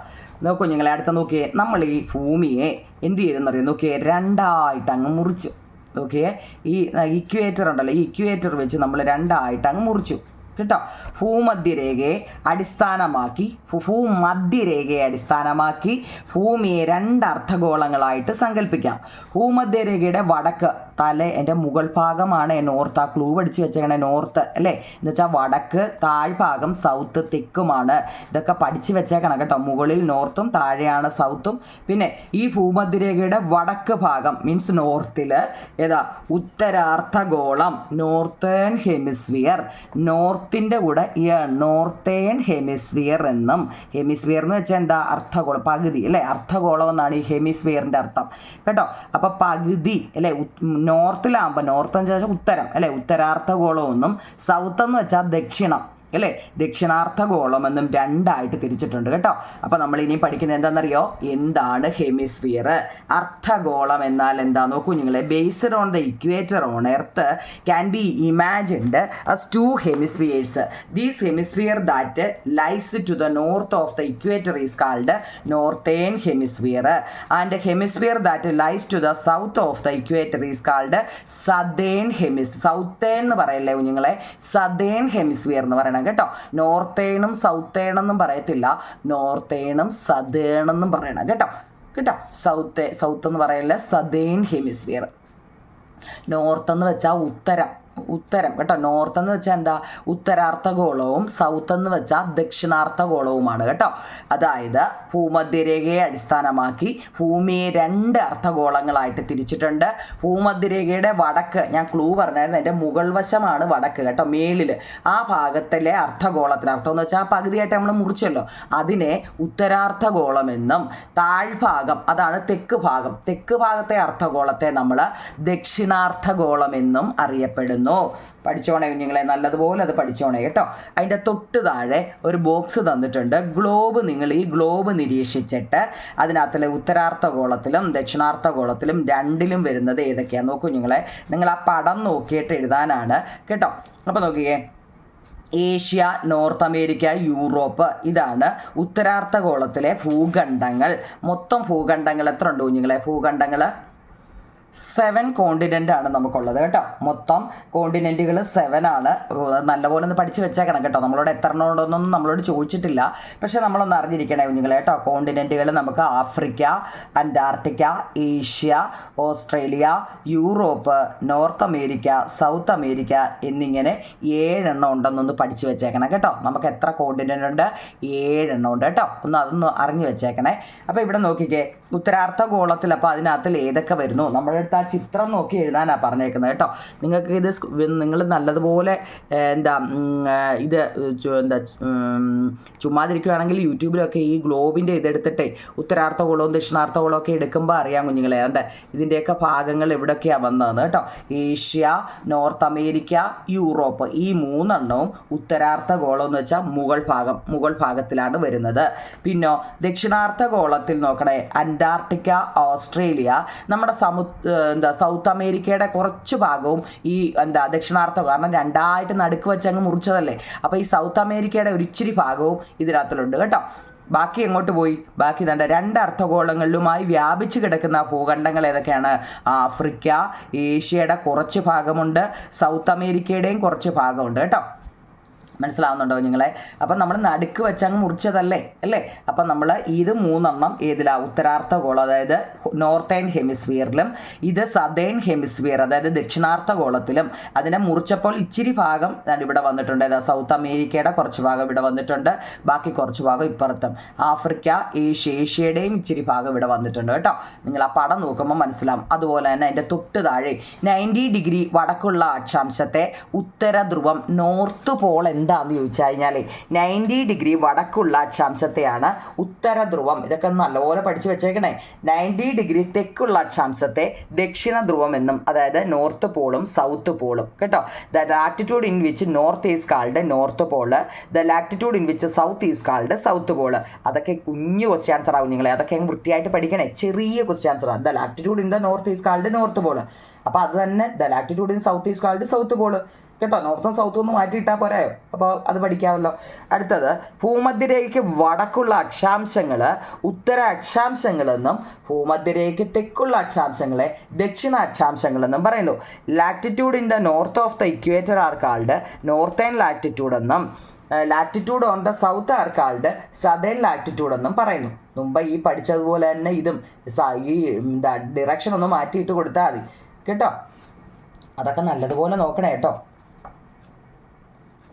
നോക്കൂ നിങ്ങൾ അടുത്ത നോക്കിയേ നമ്മൾ ഈ ഭൂമിയെ എന്ത് അറിയാം നോക്കിയേ രണ്ടായിട്ട് അങ്ങ് മുറിച്ചു നോക്കിയേ ഈ ഇക്വേറ്റർ ഉണ്ടല്ലോ ഈ ഇക്വേറ്റർ വെച്ച് നമ്മൾ രണ്ടായിട്ട് അങ്ങ് മുറിച്ചു കേട്ടോ ഭൂമധ്യരേഖയെ അടിസ്ഥാനമാക്കി ഭൂമധ്യരേഖയെ അടിസ്ഥാനമാക്കി ഭൂമിയെ രണ്ട് അർദ്ധഗോളങ്ങളായിട്ട് സങ്കല്പിക്കാം ഭൂമധ്യരേഖയുടെ വടക്ക് തല എൻ്റെ മുകൾ ഭാഗമാണ് നോർത്ത് ആ ക്ലൂ പഠിച്ച് വെച്ചേക്കണേ നോർത്ത് അല്ലേ എന്ന് വെച്ചാൽ വടക്ക് താഴ്ഭാഗം സൗത്ത് തെക്കുമാണ് ഇതൊക്കെ പഠിച്ച് വെച്ചേക്കണം കേട്ടോ മുകളിൽ നോർത്തും താഴെയാണ് സൗത്തും പിന്നെ ഈ ഭൂമധ്യരേഖയുടെ വടക്ക് ഭാഗം മീൻസ് നോർത്തിൽ ഏതാ ഉത്തരാർത്ഥഗോളം നോർത്തേൺ ഹെമിസ്ഫിയർ നോർത്തിൻ്റെ കൂടെ ഈ നോർത്തേൺ ഹെമിസ്ഫിയർ എന്നും ഹെമിസ്ഫിയർ എന്ന് വെച്ചാൽ എന്താ അർത്ഥഗോളം പകുതി അല്ലേ അർത്ഥഗോളം എന്നാണ് ഈ ഹെമിസ്ഫിയറിൻ്റെ അർത്ഥം കേട്ടോ അപ്പോൾ പകുതി അല്ലേ നോർത്തിലാകുമ്പോൾ നോർത്ത് എന്ന് വെച്ചാൽ ഉത്തരം അല്ലേ ഉത്തരാർത്ഥ ഗോളമൊന്നും സൗത്ത് എന്ന് വെച്ചാൽ ദക്ഷിണം അല്ലേ ദക്ഷിണാർത്ഥഗോളം എന്നും രണ്ടായിട്ട് തിരിച്ചിട്ടുണ്ട് കേട്ടോ അപ്പോൾ നമ്മൾ ഇനി പഠിക്കുന്നത് എന്താണെന്നറിയോ എന്താണ് ഹെമിസ്ഫിയർ അർത്ഥഗോളം എന്നാൽ എന്താ നോക്കൂ നിങ്ങളെ based on the equator on earth can be imagined as two hemispheres these hemisphere that lies to the north of the equator is called northern hemisphere and hemisphere that lies to the south of the equator is called southern hemis southern എന്ന് പറയല്ലേ കുഞ്ഞുങ്ങളെ സദേൺ ഹെമിസ്ഫിയർ എന്ന് പറയണം പറയണം കേട്ടോ നോർത്തേണും സൗത്തേണെന്നും പറയത്തില്ല നോർത്തേണും സതേണെന്നും പറയണം കേട്ടോ കേട്ടോ സൗത്ത് സൗത്ത് എന്ന് പറയല്ല സദേൺ ഹെമിസ്ഫിയർ നോർത്ത് എന്ന് വെച്ചാൽ ഉത്തരം ഉത്തരം കേട്ടോ നോർത്ത് എന്ന് വെച്ചാൽ എന്താ ഉത്തരാർത്ഥഗോളവും സൗത്ത് എന്ന് വെച്ചാൽ ദക്ഷിണാർത്ഥഗോളവുമാണ് കേട്ടോ അതായത് ഭൂമധ്യരേഖയെ അടിസ്ഥാനമാക്കി ഭൂമിയെ രണ്ട് അർത്ഥഗോളങ്ങളായിട്ട് തിരിച്ചിട്ടുണ്ട് ഭൂമധ്യരേഖയുടെ വടക്ക് ഞാൻ ക്ലൂ പറഞ്ഞായിരുന്നു എൻ്റെ മുകൾ വശമാണ് വടക്ക് കേട്ടോ മേളിൽ ആ ഭാഗത്തിലെ അർത്ഥഗോളത്തിന് അർത്ഥം എന്ന് വെച്ചാൽ ആ പകുതിയായിട്ട് നമ്മൾ മുറിച്ചല്ലോ അതിനെ ഉത്തരാർത്ഥഗോളമെന്നും താഴ്ഭാഗം അതാണ് തെക്ക് ഭാഗം തെക്ക് ഭാഗത്തെ അർത്ഥഗോളത്തെ നമ്മൾ ദക്ഷിണാർത്ഥഗോളമെന്നും അറിയപ്പെടുന്നു തന്നിരിക്കുന്നു പഠിച്ചോണേ കുഞ്ഞുങ്ങളെ നല്ലതുപോലെ അത് പഠിച്ചോണേ കേട്ടോ അതിൻ്റെ തൊട്ട് താഴെ ഒരു ബോക്സ് തന്നിട്ടുണ്ട് ഗ്ലോബ് നിങ്ങൾ ഈ ഗ്ലോബ് നിരീക്ഷിച്ചിട്ട് അതിനകത്തിലെ ഉത്തരാർത്ഥ ഗോളത്തിലും ദക്ഷിണാർത്ഥ ഗോളത്തിലും രണ്ടിലും വരുന്നത് ഏതൊക്കെയാണ് നോക്കൂ കുഞ്ഞുങ്ങളെ നിങ്ങൾ ആ പടം നോക്കിയിട്ട് എഴുതാനാണ് കേട്ടോ അപ്പോൾ നോക്കിക്കേ ഏഷ്യ നോർത്ത് അമേരിക്ക യൂറോപ്പ് ഇതാണ് ഉത്തരാർത്ഥ ഗോളത്തിലെ ഭൂഖണ്ഡങ്ങൾ മൊത്തം ഭൂഖണ്ഡങ്ങൾ എത്ര ഉണ്ട് കുഞ്ഞുങ്ങളെ ഭൂഖണ്ഡങ്ങൾ സെവൻ കോണ്ടിനെൻ്റ് ആണ് നമുക്കുള്ളത് കേട്ടോ മൊത്തം കോണ്ടിനെൻറ്റുകൾ സെവൻ ആണ് നല്ലപോലെ ഒന്ന് പഠിച്ച് വെച്ചേക്കണം കേട്ടോ നമ്മളോട് എത്ര നമ്മളോട് ചോദിച്ചിട്ടില്ല പക്ഷെ നമ്മളൊന്ന് അറിഞ്ഞിരിക്കണേ കുഞ്ഞുങ്ങൾ കേട്ടോ കോണ്ടിനെൻറ്റുകൾ നമുക്ക് Africa Antarctica Asia Australia Europe North America South America എന്നിങ്ങനെ ഏഴെണ്ണം ഉണ്ടെന്നൊന്ന് പഠിച്ച് വെച്ചേക്കണം കേട്ടോ നമുക്ക് എത്ര കോണ്ടിനെൻ്റ് ഉണ്ട് ഏഴെണ്ണം ഉണ്ട് കേട്ടോ ഒന്ന് അതൊന്ന് അറിഞ്ഞു വെച്ചേക്കണേ അപ്പോൾ ഇവിടെ നോക്കിക്കേ ഉത്തരാർത്ഥ ഗോളത്തിൽ അപ്പോൾ അതിനകത്തിൽ ഏതൊക്കെ വരുന്നു നമ്മുടെ അടുത്ത് ആ ചിത്രം നോക്കി എഴുതാനാണ് പറഞ്ഞേക്കുന്നത് കേട്ടോ നിങ്ങൾക്ക് ഇത് നിങ്ങൾ നല്ലതുപോലെ എന്താ ഇത് എന്താ ചുമ്മാതിരിക്കുകയാണെങ്കിൽ യൂട്യൂബിലൊക്കെ ഈ ഗ്ലോബിൻ്റെ ഇതെടുത്തിട്ട് ഉത്തരാർത്ഥ ഗോളവും ദക്ഷിണാർത്ഥ ഗോളവും ഒക്കെ എടുക്കുമ്പോൾ അറിയാം കുഞ്ഞുങ്ങളെ അതെ ഇതിൻ്റെയൊക്കെ ഭാഗങ്ങൾ എവിടെയൊക്കെയാണ് വന്നതെന്ന് കേട്ടോ ഏഷ്യ നോർത്ത് അമേരിക്ക യൂറോപ്പ് ഈ മൂന്നെണ്ണവും ഉത്തരാർത്ഥ ഗോളം എന്ന് വെച്ചാൽ മുകൾ ഭാഗം മുകൾ ഭാഗത്തിലാണ് വരുന്നത് പിന്നോ ദക്ഷിണാർത്ഥ ഗോളത്തിൽ നോക്കണേ അൻഡ അന്റാർട്ടിക്ക ഓസ്ട്രേലിയ നമ്മുടെ സമു എന്താ സൗത്ത് അമേരിക്കയുടെ കുറച്ച് ഭാഗവും ഈ എന്താ ദക്ഷിണാർത്ഥം കാരണം രണ്ടായിട്ട് നടുക്ക് വെച്ച് അങ്ങ് മുറിച്ചതല്ലേ അപ്പോൾ ഈ സൗത്ത് അമേരിക്കയുടെ ഒരിച്ചിരി ഭാഗവും ഇതിനകത്തിലുണ്ട് കേട്ടോ ബാക്കി എങ്ങോട്ട് പോയി ബാക്കി തണ്ട രണ്ട് അർദ്ധഗോളങ്ങളിലുമായി വ്യാപിച്ചു കിടക്കുന്ന ഭൂഖണ്ഡങ്ങൾ ഏതൊക്കെയാണ് ആഫ്രിക്ക ഏഷ്യയുടെ കുറച്ച് ഭാഗമുണ്ട് സൗത്ത് അമേരിക്കയുടെയും കുറച്ച് ഭാഗമുണ്ട് കേട്ടോ മനസ്സിലാവുന്നുണ്ടോ നിങ്ങളെ അപ്പം നമ്മൾ നടുക്ക് വെച്ചങ്ങ് മുറിച്ചതല്ലേ അല്ലേ അപ്പം നമ്മൾ ഇത് മൂന്നെണ്ണം ഏതിലാ ഗോളം അതായത് നോർത്തേൺ ഹെമിസ്ഫിയറിലും ഇത് സദേൺ ഹെമിസ്ഫിയർ അതായത് ഗോളത്തിലും അതിനെ മുറിച്ചപ്പോൾ ഇച്ചിരി ഭാഗം ഇവിടെ വന്നിട്ടുണ്ട് അതായത് സൗത്ത് അമേരിക്കയുടെ കുറച്ച് ഭാഗം ഇവിടെ വന്നിട്ടുണ്ട് ബാക്കി കുറച്ച് ഭാഗം ഇപ്പുറത്തും ആഫ്രിക്ക ഏഷ്യ ഏഷ്യയുടെയും ഇച്ചിരി ഭാഗം ഇവിടെ വന്നിട്ടുണ്ട് കേട്ടോ നിങ്ങൾ ആ പടം നോക്കുമ്പോൾ മനസ്സിലാവും അതുപോലെ തന്നെ അതിൻ്റെ തൊട്ട് താഴെ നയൻറ്റി ഡിഗ്രി വടക്കുള്ള അക്ഷാംശത്തെ ഉത്തര ധ്രുവം നോർത്ത് പോൾ എന്ന് എന്താണെന്ന് ചോദിച്ചു കഴിഞ്ഞാൽ നയൻറ്റി ഡിഗ്രി വടക്കുള്ള അക്ഷാംശത്തെയാണ് ഉത്തര ധ്രുവം ഇതൊക്കെ നല്ലപോലെ പഠിച്ചു വെച്ചേക്കണേ നയൻറ്റി ഡിഗ്രി തെക്കുള്ള അക്ഷാംശത്തെ ദക്ഷിണ ധ്രുവം എന്നും അതായത് നോർത്ത് പോളും സൗത്ത് പോളും കേട്ടോ the latitude in which north is called north pole the latitude in which south is called south pole അതൊക്കെ കുഞ്ഞു ക്വസ്റ്റ്യൻ ആൻസർ ആവും നിങ്ങളെ അതൊക്കെ അങ്ങ് വൃത്തിയായിട്ട് പഠിക്കണേ ചെറിയ ക്വസ്റ്റ്യൻ ആൻസർ ആണ് the latitude in the north is called north pole അപ്പോൾ അത് തന്നെ the latitude in south is called south pole കേട്ടോ നോർത്തും സൗത്തും ഒന്ന് മാറ്റിയിട്ടാൽ പോരെ അപ്പോൾ അത് പഠിക്കാമല്ലോ അടുത്തത് ഭൂമധ്യരേഖയ്ക്ക് വടക്കുള്ള അക്ഷാംശങ്ങൾ ഉത്തര അക്ഷാംശങ്ങളെന്നും ഭൂമധ്യരേഖയ്ക്ക് തെക്കുള്ള അക്ഷാംശങ്ങളെ ദക്ഷിണ അക്ഷാംശങ്ങളെന്നും പറയുന്നു latitude in the north of the equator are called northern latitude എന്നും latitude on the south are called southern latitude എന്നും പറയുന്നു മുമ്പ് ഈ പഠിച്ചതുപോലെ തന്നെ ഇതും ഈ ഡിറക്ഷൻ ഒന്ന് മാറ്റിയിട്ട് കൊടുത്താൽ മതി കേട്ടോ അതൊക്കെ നല്ലതുപോലെ നോക്കണേ കേട്ടോ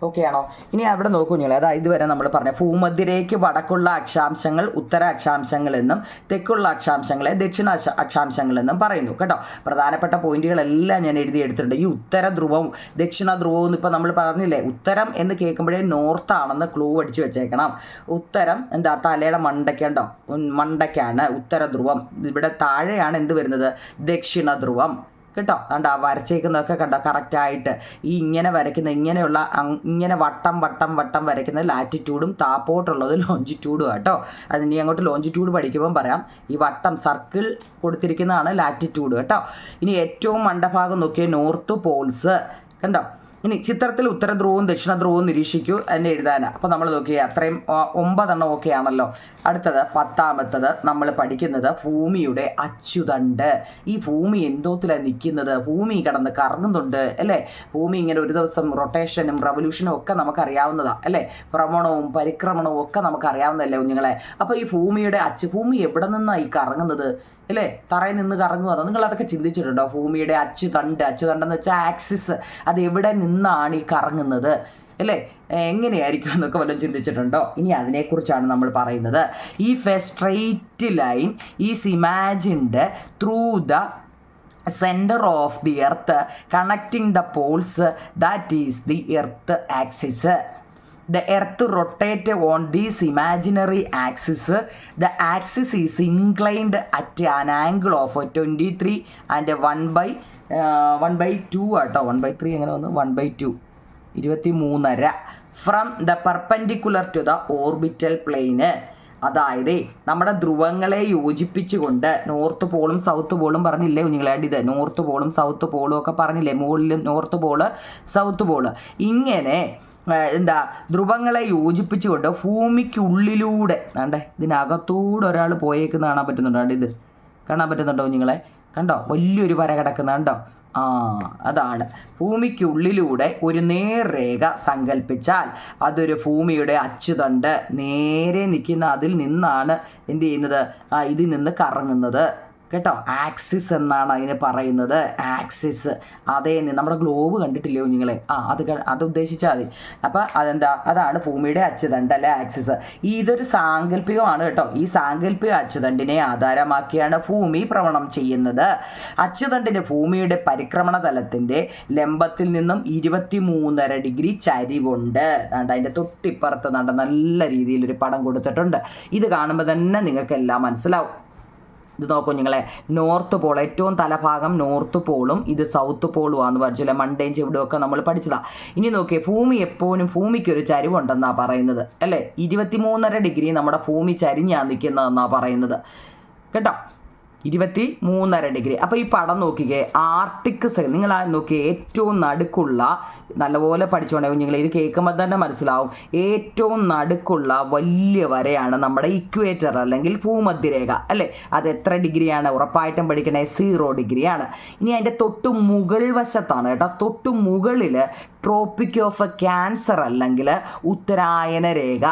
ഓക്കെ ആണോ ഇനി അവിടെ നോക്കൂ നിങ്ങൾ അതായത് ഇതുവരെ നമ്മൾ പറഞ്ഞ ഭൂമധ്യരേക്ക് വടക്കുള്ള അക്ഷാംശങ്ങൾ ഉത്തര അക്ഷാംശങ്ങൾ എന്നും തെക്കുള്ള അക്ഷാംശങ്ങളെ ദക്ഷിണ അക്ഷാംശങ്ങൾ എന്നും പറയുന്നു കേട്ടോ പ്രധാനപ്പെട്ട പോയിന്റുകളെല്ലാം ഞാൻ എഴുതി എടുത്തിട്ടുണ്ട് ഈ ഉത്തര ധ്രുവവും ദക്ഷിണ ധ്രുവവും എന്ന് നമ്മൾ പറഞ്ഞില്ലേ ഉത്തരം എന്ന് കേൾക്കുമ്പോഴേ നോർത്ത് ആണെന്ന് ക്ലൂ അടിച്ച് വെച്ചേക്കണം ഉത്തരം എന്താ തലയുടെ മണ്ടയ്ക്കുണ്ടോ മണ്ടയ്ക്കാണ് ഉത്തര ധ്രുവം ഇവിടെ താഴെയാണ് എന്ത് വരുന്നത് ദക്ഷിണ ധ്രുവം കേട്ടോ ആ വരച്ചേക്കുന്നതൊക്കെ കണ്ടോ കറക്റ്റായിട്ട് ഈ ഇങ്ങനെ വരയ്ക്കുന്ന ഇങ്ങനെയുള്ള ഇങ്ങനെ വട്ടം വട്ടം വട്ടം വരയ്ക്കുന്ന ലാറ്റിറ്റ്യൂഡും താപ്പോട്ടുള്ളത് ലോഞ്ചിറ്റ്യൂഡും കേട്ടോ ഇനി അങ്ങോട്ട് ലോഞ്ചിറ്റ്യൂഡ് പഠിക്കുമ്പം പറയാം ഈ വട്ടം സർക്കിൾ കൊടുത്തിരിക്കുന്നതാണ് ലാറ്റിറ്റ്യൂഡ് കേട്ടോ ഇനി ഏറ്റവും മണ്ടഭാഗം നോക്കിയ നോർത്ത് പോൾസ് കണ്ടോ ഇനി ചിത്രത്തിൽ ഉത്തരധ്രുവവും ദക്ഷിണധ്രുവവും നിരീക്ഷിക്കൂ എന്നെ എഴുതാനാണ് അപ്പോൾ നമ്മൾ നോക്കിയാൽ അത്രയും ഒമ്പതെണ്ണം ഒക്കെ ആണല്ലോ അടുത്തത് പത്താമത്തത് നമ്മൾ പഠിക്കുന്നത് ഭൂമിയുടെ അച്ചുതണ്ട് ഈ ഭൂമി എന്തോത്തിലാണ് നിൽക്കുന്നത് ഭൂമി കിടന്ന് കറങ്ങുന്നുണ്ട് അല്ലേ ഭൂമി ഇങ്ങനെ ഒരു ദിവസം റൊട്ടേഷനും റവല്യൂഷനും ഒക്കെ നമുക്കറിയാവുന്നതാണ് അല്ലേ ഭ്രമണവും പരിക്രമണവും ഒക്കെ നമുക്കറിയാവുന്നതല്ലേ കുഞ്ഞുങ്ങളെ അപ്പോൾ ഈ ഭൂമിയുടെ അച്ചു ഭൂമി എവിടെ നിന്നാണ് ഈ കറങ്ങുന്നത് അല്ലേ തറയിൽ നിന്ന് കറങ്ങി നിങ്ങൾ അതൊക്കെ ചിന്തിച്ചിട്ടുണ്ടോ ഭൂമിയുടെ അച്ചുതണ്ട് തണ്ടെന്ന് വെച്ചാൽ ആക്സിസ് അത് എവിടെ നിന്നാണ് ഈ കറങ്ങുന്നത് അല്ലേ എങ്ങനെയായിരിക്കും എന്നൊക്കെ വല്ലതും ചിന്തിച്ചിട്ടുണ്ടോ ഇനി അതിനെക്കുറിച്ചാണ് നമ്മൾ പറയുന്നത് ഈ ഫെ straight line is imagined through the centre of the earth connecting the poles that is the earth axis the earth rotate on these imaginary axis the axis is inclined at an angle of twenty three and one by one by two ആട്ടോ വൺ ബൈ ത്രീ എങ്ങനെ വന്നു വൺ ബൈ ടു ഇരുപത്തി മൂന്നര from the perpendicular to the orbital plane അതായത് നമ്മുടെ ധ്രുവങ്ങളെ യോജിപ്പിച്ചുകൊണ്ട് നോർത്ത് പോളും സൗത്ത് പോളും പറഞ്ഞില്ലേ കുഞ്ഞുങ്ങളായിട്ട് ഇത് നോർത്ത് പോളും സൗത്ത് പോളും ഒക്കെ പറഞ്ഞില്ലേ മുകളിൽ നോർത്ത് പോള് സൗത്ത് പോള് ഇങ്ങനെ എന്താ ധ്രുവങ്ങളെ യോജിപ്പിച്ചുകൊണ്ട് ഭൂമിക്കുള്ളിലൂടെ വേണ്ടേ ഇതിനകത്തൂടെ ഒരാൾ പോയേക്കുന്ന കാണാൻ പറ്റുന്നുണ്ടോ ഇത് കാണാൻ പറ്റുന്നുണ്ടോ നിങ്ങളെ കണ്ടോ വലിയൊരു വര കിടക്കുന്ന കണ്ടോ ആ അതാണ് ഭൂമിക്കുള്ളിലൂടെ ഒരു നേർരേഖ സങ്കല്പിച്ചാൽ അതൊരു ഭൂമിയുടെ അച്ചുതണ്ട് നേരെ നിൽക്കുന്ന അതിൽ നിന്നാണ് എന്ത് ചെയ്യുന്നത് ആ ഇതിൽ നിന്ന് കറങ്ങുന്നത് കേട്ടോ ആക്സിസ് എന്നാണ് അതിന് പറയുന്നത് ആക്സിസ് അതേ നമ്മുടെ ഗ്ലോബ് കണ്ടിട്ടില്ലേ നിങ്ങളെ ആ അത് അത് ഉദ്ദേശിച്ചാൽ മതി അപ്പം അതെന്താ അതാണ് ഭൂമിയുടെ അച്ചുതണ്ട് അല്ലെ ആക്സിസ് ഇതൊരു സാങ്കല്പികമാണ് കേട്ടോ ഈ സാങ്കല്പിക അച്ചുതണ്ടിനെ ആധാരമാക്കിയാണ് ഭൂമി ഭ്രമണം ചെയ്യുന്നത് അച്ചുതണ്ടിൻ്റെ ഭൂമിയുടെ പരിക്രമണ തലത്തിൻ്റെ ലംബത്തിൽ നിന്നും ഇരുപത്തി മൂന്നര ഡിഗ്രി ചരിവുണ്ട് അതിൻ്റെ തൊട്ടിപ്പുറത്ത് നട നല്ല രീതിയിൽ ഒരു പടം കൊടുത്തിട്ടുണ്ട് ഇത് കാണുമ്പോൾ തന്നെ നിങ്ങൾക്കെല്ലാം മനസ്സിലാവും ഇത് നോക്കൂ നിങ്ങളെ നോർത്ത് പോൾ ഏറ്റവും തലഭാഗം നോർത്ത് പോളും ഇത് സൗത്ത് പോളും ആണെന്ന് പറഞ്ഞില്ല മണ്ടേയും ചെവിടുമൊക്കെ നമ്മൾ പഠിച്ചതാണ് ഇനി നോക്കിയേ ഭൂമി എപ്പോഴും ഭൂമിക്കൊരു ചരിവുണ്ടെന്നാണ് പറയുന്നത് അല്ലേ മൂന്നര ഡിഗ്രി നമ്മുടെ ഭൂമി ചരിഞ്ഞാണ് നിൽക്കുന്നതെന്നാണ് പറയുന്നത് കേട്ടോ ഇരുപത്തി മൂന്നര ഡിഗ്രി അപ്പോൾ ഈ പടം നോക്കിക്കേ ആർട്ടിക് സെക്ഷൻ നിങ്ങൾ നോക്കിയേ ഏറ്റവും നടുക്കുള്ള നല്ലപോലെ പഠിച്ചുകൊണ്ടേ കുഞ്ഞുങ്ങൾ ഇത് കേൾക്കുമ്പോൾ തന്നെ മനസ്സിലാവും ഏറ്റവും നടുക്കുള്ള വലിയ വരയാണ് നമ്മുടെ ഇക്വേറ്റർ അല്ലെങ്കിൽ ഭൂമധ്യരേഖ അല്ലേ അത് എത്ര ഡിഗ്രിയാണ് ഉറപ്പായിട്ടും പഠിക്കണേ സീറോ ഡിഗ്രിയാണ് ഇനി അതിൻ്റെ തൊട്ട് മുകൾ വശത്താണ് കേട്ടോ തൊട്ട് മുകളിൽ ട്രോപ്പിക് ഓഫ് ക്യാൻസർ അല്ലെങ്കിൽ ഉത്തരായന രേഖ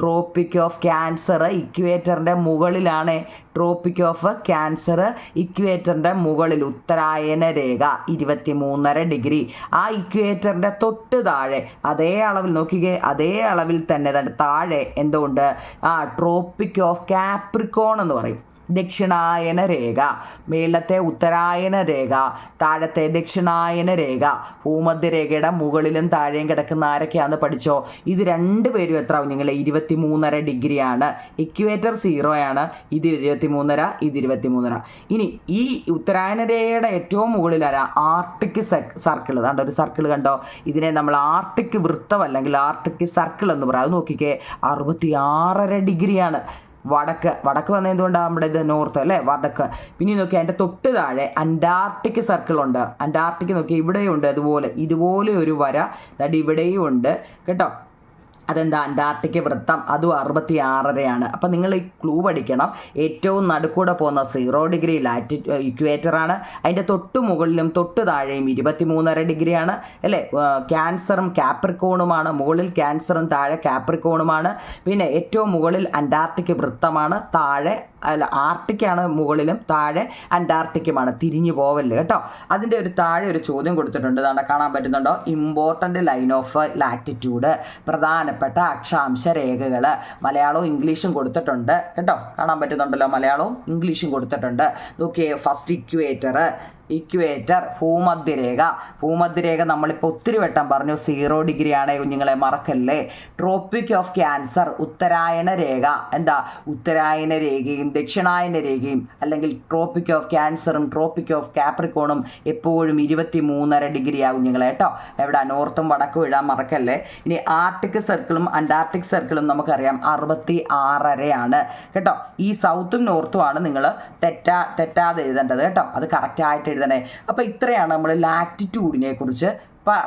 ട്രോപ്പിക് ഓഫ് ക്യാൻസർ ഇക്വേറ്ററിൻ്റെ മുകളിലാണ് ട്രോപ്പിക് ഓഫ് ക്യാൻസർ ഇക്വേറ്ററിൻ്റെ മുകളിൽ ഉത്തരായന രേഖ ഇരുപത്തി മൂന്നര ഡിഗ്രി ആ ഇക്വേറ്ററിൻ്റെ തൊട്ട് താഴെ അതേ അളവിൽ നോക്കിക്കേ അതേ അളവിൽ തന്നെ താഴെ എന്തുകൊണ്ട് ആ ട്രോപ്പിക് ഓഫ് കാപ്രിക്കോൺ എന്ന് പറയും ദക്ഷിണായന രേഖ മേളത്തെ ഉത്തരായന രേഖ താഴത്തെ ദക്ഷിണായന രേഖ ഭൂമധ്യരേഖയുടെ മുകളിലും താഴെയും കിടക്കുന്ന ആരൊക്കെയാണെന്ന് പഠിച്ചോ ഇത് രണ്ടുപേരും എത്ര ആവും നിങ്ങൾ ഇരുപത്തി മൂന്നര ഡിഗ്രിയാണ് ഇക്വേറ്റർ ആണ് ഇത് ഇരുപത്തി മൂന്നര ഇത് ഇരുപത്തി മൂന്നര ഇനി ഈ ഉത്തരായന രേഖയുടെ ഏറ്റവും മുകളിലര ആർട്ടിക് സർക്കിൾ കണ്ടോ ഒരു സർക്കിൾ കണ്ടോ ഇതിനെ നമ്മൾ ആർട്ടിക് വൃത്തം അല്ലെങ്കിൽ ആർട്ടിക് സർക്കിൾ എന്ന് പറയാം അത് നോക്കിക്കേ അറുപത്തി ആറര ഡിഗ്രിയാണ് വടക്ക് വടക്ക് വന്നത് എന്തുകൊണ്ടാണ് നമ്മുടെ ഇത് നോർത്ത് അല്ലേ വടക്ക് പിന്നെ നോക്കി അതിൻ്റെ തൊട്ട് താഴെ അന്റാർട്ടിക് സർക്കിൾ ഉണ്ട് അന്റാർട്ടിക് നോക്കി ഇവിടെയുണ്ട് അതുപോലെ ഇതുപോലെ ഒരു വര ദാണ്ട് ഇവിടെയും ഉണ്ട് കേട്ടോ അതെന്താ അന്റാർട്ടിക്ക വൃത്തം അതും അറുപത്തി ആറരയാണ് അപ്പം നിങ്ങൾ ഈ ക്ലൂ പഠിക്കണം ഏറ്റവും നടുക്കൂടെ പോകുന്ന സീറോ ഡിഗ്രി ലാറ്റി ഇക്വേറ്ററാണ് അതിൻ്റെ തൊട്ട് മുകളിലും തൊട്ട് താഴെയും ഇരുപത്തി മൂന്നര ഡിഗ്രിയാണ് അല്ലേ ക്യാൻസറും കാപ്രിക്കോണുമാണ് മുകളിൽ ക്യാൻസറും താഴെ കാപ്രിക്കോണുമാണ് പിന്നെ ഏറ്റവും മുകളിൽ അന്റാർട്ടിക് വൃത്തമാണ് താഴെ അല്ല ആർട്ടിക്കാണ് മുകളിലും താഴെ അന്റാർട്ടിക്കുമാണ് തിരിഞ്ഞു പോവല്ലേ കേട്ടോ അതിൻ്റെ ഒരു താഴെ ഒരു ചോദ്യം കൊടുത്തിട്ടുണ്ട് അതാണ് കാണാൻ പറ്റുന്നുണ്ടോ ഇമ്പോർട്ടൻ്റ് ലൈൻ ഓഫ് ലാറ്റിറ്റ്യൂഡ് പ്രധാനപ്പെട്ട അക്ഷാംശ രേഖകൾ മലയാളവും ഇംഗ്ലീഷും കൊടുത്തിട്ടുണ്ട് കേട്ടോ കാണാൻ പറ്റുന്നുണ്ടല്ലോ മലയാളവും ഇംഗ്ലീഷും കൊടുത്തിട്ടുണ്ട് നോക്കിയേ ഫസ്റ്റ് ഇക്വേറ്റർ ഇക്വേറ്റർ ഭൂമധ്യരേഖ ഭൂമധ്യരേഖ നമ്മളിപ്പോൾ ഒത്തിരി വട്ടം പറഞ്ഞു സീറോ ആണ് കുഞ്ഞുങ്ങളെ മറക്കല്ലേ ട്രോപ്പിക് ഓഫ് ക്യാൻസർ ഉത്തരായന രേഖ എന്താ ഉത്തരായന രേഖയും ദക്ഷിണായന രേഖയും അല്ലെങ്കിൽ ട്രോപ്പിക് ഓഫ് ക്യാൻസറും ട്രോപ്പിക് ഓഫ് കാപ്രിക്കോണും എപ്പോഴും ഇരുപത്തി മൂന്നര ഡിഗ്രിയാകും കുഞ്ഞുങ്ങളെ കേട്ടോ എവിടെ നോർത്തും വടക്കും ഇടാൻ മറക്കല്ലേ ഇനി ആർട്ടിക് സർക്കിളും അന്റാർട്ടിക് സർക്കിളും നമുക്കറിയാം അറുപത്തി ആറരയാണ് കേട്ടോ ഈ സൗത്തും നോർത്തും ആണ് നിങ്ങൾ തെറ്റാ തെറ്റാതെ എഴുതേണ്ടത് കേട്ടോ അത് കറക്റ്റായിട്ട് എഴുതണേ അപ്പോൾ ഇത്രയാണ് നമ്മൾ ലാറ്റിറ്റ്യൂഡിനെ കുറിച്ച്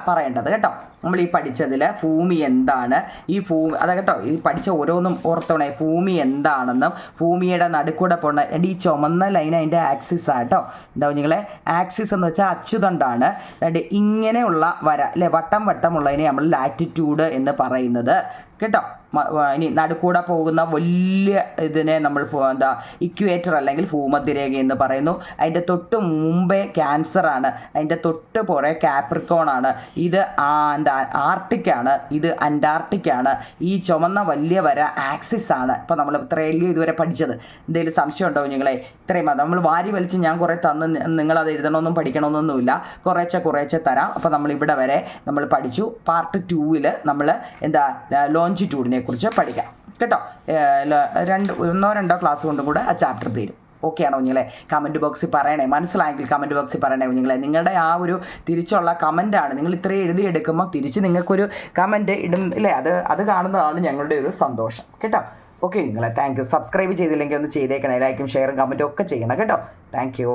പറയേണ്ടത് കേട്ടോ നമ്മൾ ഈ പഠിച്ചതിൽ ഭൂമി എന്താണ് ഈ ഭൂമി അതെ കേട്ടോ ഈ പഠിച്ച ഓരോന്നും ഓർത്തോണേ ഭൂമി എന്താണെന്നും ഭൂമിയുടെ നടുക്കൂടെ പോണ എൻ്റെ ഈ ചുമന്ന ലൈൻ അതിൻ്റെ ആക്സിസ് ആണ് കേട്ടോ എന്താ നിങ്ങളെ ആക്സിസ് എന്ന് വെച്ചാൽ അച്ചുതണ്ടാണ് അതായത് ഇങ്ങനെയുള്ള വര അല്ലെ വട്ടം വട്ടമുള്ളതിനെ നമ്മൾ ലാറ്റിറ്റ്യൂഡ് എന്ന് പറയുന്നത് കേട്ടോ ഇനി നടുക്കൂടെ പോകുന്ന വലിയ ഇതിനെ നമ്മൾ എന്താ ഇക്വേറ്റർ അല്ലെങ്കിൽ ഭൂമധ്യരേഖ എന്ന് പറയുന്നു അതിൻ്റെ തൊട്ട് മുമ്പേ ക്യാൻസറാണ് അതിൻ്റെ തൊട്ട് കാപ്രിക്കോൺ ആണ് ഇത് എന്താ ആർട്ടിക് ആണ് ഇത് അന്റാർട്ടിക് ആണ് ഈ ചുമന്ന വലിയ വര ആക്സിസ് ആണ് ഇപ്പം നമ്മൾ ഇത്രയും ഇതുവരെ പഠിച്ചത് എന്തെങ്കിലും സംശയം ഉണ്ടോ നിങ്ങളെ ഇത്രയും മതി നമ്മൾ വാരി വലിച്ച് ഞാൻ കുറേ തന്ന് നിങ്ങളത് എഴുതണമെന്നും പഠിക്കണമെന്നൊന്നുമില്ല കുറേച്ചെ കുറേച്ചെ തരാം അപ്പോൾ നമ്മൾ ഇവിടെ വരെ നമ്മൾ പഠിച്ചു പാർട്ട് ടൂവിൽ നമ്മൾ എന്താ ലോഞ്ചിറ്റ്യൂഡിനെ ചാപ്റ്ററിനെക്കുറിച്ച് പഠിക്കാം കേട്ടോ രണ്ട് ഒന്നോ രണ്ടോ ക്ലാസ് കൊണ്ടും കൂടെ ആ ചാപ്റ്റർ തീരും ഓക്കെയാണോ കുഞ്ഞുങ്ങളെ കമൻറ്റ് ബോക്സിൽ പറയണേ മനസ്സിലായെങ്കിൽ കമൻറ്റ് ബോക്സിൽ പറയണേ കുഞ്ഞുങ്ങളെ നിങ്ങളുടെ ആ ഒരു തിരിച്ചുള്ള കമൻറ്റാണ് നിങ്ങൾ ഇത്രയും എടുക്കുമ്പോൾ തിരിച്ച് നിങ്ങൾക്കൊരു കമൻറ്റ് ഇടുന്നില്ലേ അത് അത് കാണുന്നതാണ് ഞങ്ങളുടെ ഒരു സന്തോഷം കേട്ടോ ഓക്കെ നിങ്ങളെ താങ്ക് യു സബ്സ്ക്രൈബ് ചെയ്തില്ലെങ്കിൽ ഒന്ന് ചെയ്തേക്കണേ ലൈക്കും ഷെയറും കമൻറ്റും ഒക്കെ ചെയ്യണം കേട്ടോ താങ്ക്